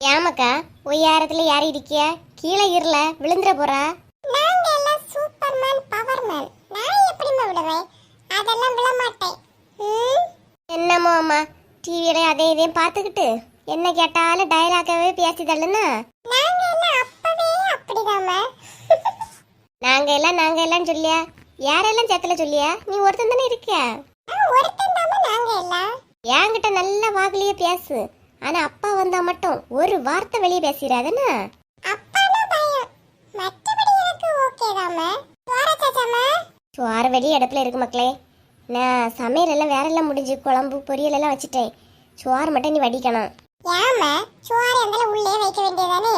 ஏமாக்கா ஒய்யாரத்துல யார் இருக்கியா? கீழே இருல விழுந்துற போறா. நாங்க எல்லாம் சூப்பர்மேன் பவர்மேன் நான் எப்படிம்மா விடுவேன் அதெல்லாம் விட மாட்டேன்? என்னமோ அம்மா டிவியில அதே இதையும் பார்த்துக்கிட்டு. என்ன கேட்டாலும் டயலாக்காவே பேசி தள்ளுனா நாங்க எல்லாம் அப்பவே அப்படிதாம்மா. நாங்க எல்லாம் நாங்க எல்லாம் சொல்லியா? யாரெல்லாம் சேத்துல சொல்லியா? நீ ஒருத்தன் தானே இருக்க நான் ஒருத்தன் தாம்மா நாங்க எல்லாம் என்கிட்ட நல்ல வாக்குலயே பேசு. ஆனா அப்பா வந்தா மட்டும் ஒரு வார்த்தை வெளியே பேசிடாதுன்னா. அப்பானா பயம். மற்றபடி எனக்கு ஓகே சோறு வெளியே அடுப்புல இருக்கு மக்களே. நான் சமையல் எல்லாம் வேற எல்லாம் முடிஞ்சு குழம்பு பொரியல் எல்லாம் வச்சுட்டேன். சோறு மட்டும் நீ வடிக்கணும். ஏம்மா சோறு இருந்தாலும் உள்ளே வைக்க வேண்டியதானே?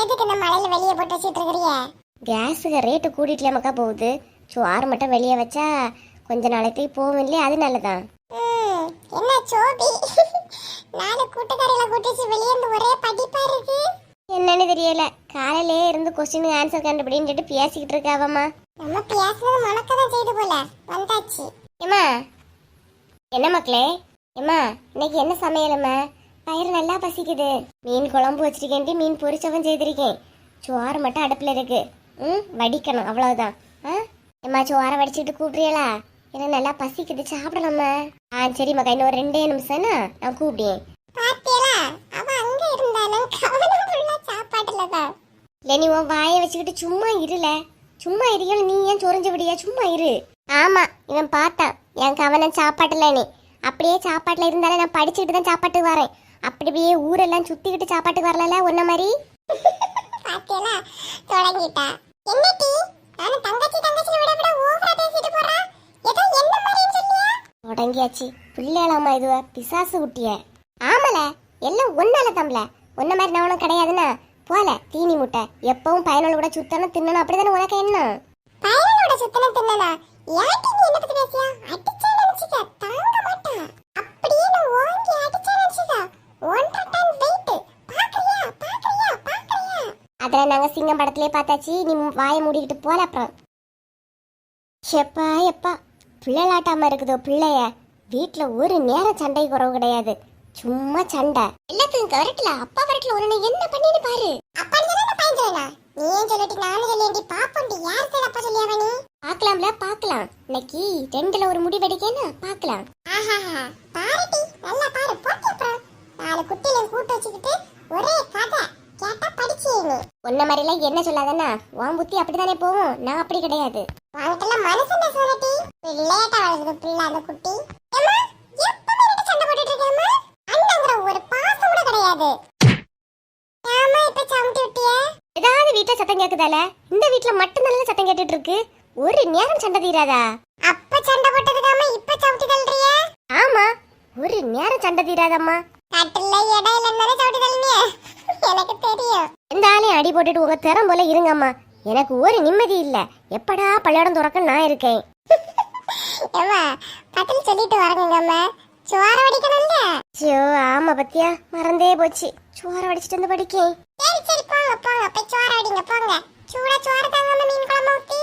எதுக்கு இந்த மழையில வெளியே போட்டு வச்சிட்டு இருக்கிறிய கேஸுக்கு ரேட்டு கூட்டிட்டு மக்கா போகுது. சோறு மட்டும் வெளியே வச்சா கொஞ்ச நாளைக்கு போகும் இல்லையா? அது நல்லதான் என்ன சோபி? நாலு கூட்டுக்காரிகளை கூட்டிச்சு வெளியே இருந்து ஒரே படிப்பா இருக்கு. என்னன்னு தெரியல. காலையிலே இருந்து கொஸ்டின் ஆன்சர் கண்டுபிடின்னு சொல்லிட்டு பேசிக்கிட்டு இருக்காவம்மா நம்ம பேசுனது மணக்கதான் செய்து போல. வந்தாச்சு. ஏம்மா? என்ன மக்களே? ஏம்மா இன்னைக்கு என்ன சமையலம்மா பயிர் நல்லா பசிக்குது. மீன் குழம்பு வச்சிருக்கேன்ட்டு மீன் பொரிச்சவன் செய்திருக்கேன். சோறு மட்டும் அடுப்பில் இருக்கு. ம் வடிக்கணும். அவ்வளவுதான். ஆ? ஏம்மா சோறை வடிச்சுட்டு கூப்பிடுறீங்களா? எனக்கு நல்லா பசிக்குது சாப்பிடலாமா ஆ சரி மக்கா இன்னும் ஒரு ரெண்டே நிமிஷம்னா நான் கூப்பிடுவேன் பாத்தியலா அவ அங்க இருந்தாலும் கவனம் ஃபுல்லா சாப்பாட்டுல தான். இல்லை நீ உன் வாயை வச்சுக்கிட்டு சும்மா இருல சும்மா இருக்க நீ ஏன் சொரிஞ்சு விடியா? சும்மா இரு. ஆமா இவன் பார்த்தான். என் கவனம் சாப்பாட்டுல நீ. அப்படியே சாப்பாட்டுல இருந்தாலும் நான் படிச்சுக்கிட்டு தான் சாப்பாட்டுக்கு வரேன். அப்படியே ஊரெல்லாம் சுத்திக்கிட்டு சாப்பாட்டுக்கு வரல உன்ன மாதிரி? பாத்தியலா தொடங்கிட்டா என்ன டீ நானும் தங்கச்சி தங்கச்சி தொடங்கியாச்சு பிள்ளைகளாமா இதுவ பிசாசு குட்டிய. ஆமல எல்லாம் ஒன்னால தம்பல. உன்ன மாதிரி நான் உனக்கு கிடையாதுன்னா போல தீனி முட்டை. எப்பவும் பயனோட கூட சுத்தணும் தின்னணும் அப்படிதானே உனக்கு என்ன? பயனோட சுத்தன தின்னனா யாட்டி நீ என்ன பத்தி பேசியா? அடிச்சா நினைச்சுக்க தாங்க மாட்டா. அப்படியே நான் ஓங்கி அடிச்சா நினைச்சுக்க ஒன்றரை டன் வெயிட் பாக்குறியா பாக்குறியா பாக்குறியா? அதில் நாங்கள் சிங்கம் படத்திலே பார்த்தாச்சு நீ வாயை மூடிக்கிட்டு போல அப்புறம். எப்பா எப்பா. பிள்ளைலாட்டாம இருக்குதோ பிள்ளைய? வீட்டுல ஒரு நேரம் சண்டை குறவு கிடையாது. சும்மா சண்டை. எல்லாத்துக்கும் கரெக்ட்ல அப்பா கரெக்ட்ல ஒரு என்ன பண்ணின்னு பாரு. அப்பா நீ என்ன பையன் நீ ஏன் சொல்லிட்டு நானும் சொல்லியேண்டி பாப்போண்டி யார் சைடு அப்பா சொல்லியாவ நீ? பாக்கலாம்ல பாக்கலாம். இன்னைக்கு ரெண்டுல ஒரு முடிவெடுக்கேன்னு பாக்கலாம். ஆஹா பாருடி நல்லா பாரு போட்டி அப்புறம் நாலு குட்டியில கூட்டு வச்சுக்கிட்டு ஒரே கதை கேட்டா படிச்சியே நீ உன்ன மாதிரிலாம் என்ன சொல்லாதன்னா உன் புத்தி அப்படித்தானே போகும்? நான் அப்படி கிடையாது. வாங்கிட்டெல்லாம் மனசுல சொல்லட்டி லேட்டா வளருது பிள்ளை அந்த குட்டி. ஏதாவது வீட்டில் சத்தம் கேட்குதால இந்த வீட்டில் மட்டும் நல்ல சத்தம் கேட்டுட்டு இருக்கு? ஒரு நேரம் சண்டை தீராதா? அப்ப சண்டை போட்டதுக்காம இப்ப சமட்டி தள்ளுறிய? ஆமா ஒரு நேரம் சண்டை தீராதம்மா. கட்டில இடம் இல்லைன்னு சமட்டி தள்ளுனிய? எனக்கு தெரியும். அடி போட்டுட்டு உங்க திறம் போல இருங்கம்மா. எனக்கு ஒரு நிம்மதி இல்ல. எப்படா பள்ளியோடம் துறக்க நான் இருக்கேன். ஏம்மா பத்தில் சொல்லிட்டு வரணுங்கம்மா சோற வடிக்கணும்ல? ஐயோ ஆமா பத்தியா மறந்தே போச்சு. சோற வடிச்சிட்டு வந்து படிக்கேன். சரி சரி போங்க போங்க. போய் சோற அடிங்க போங்க. சூடா சோறு தாங்காம மீன் குழம்பு ஊத்தி.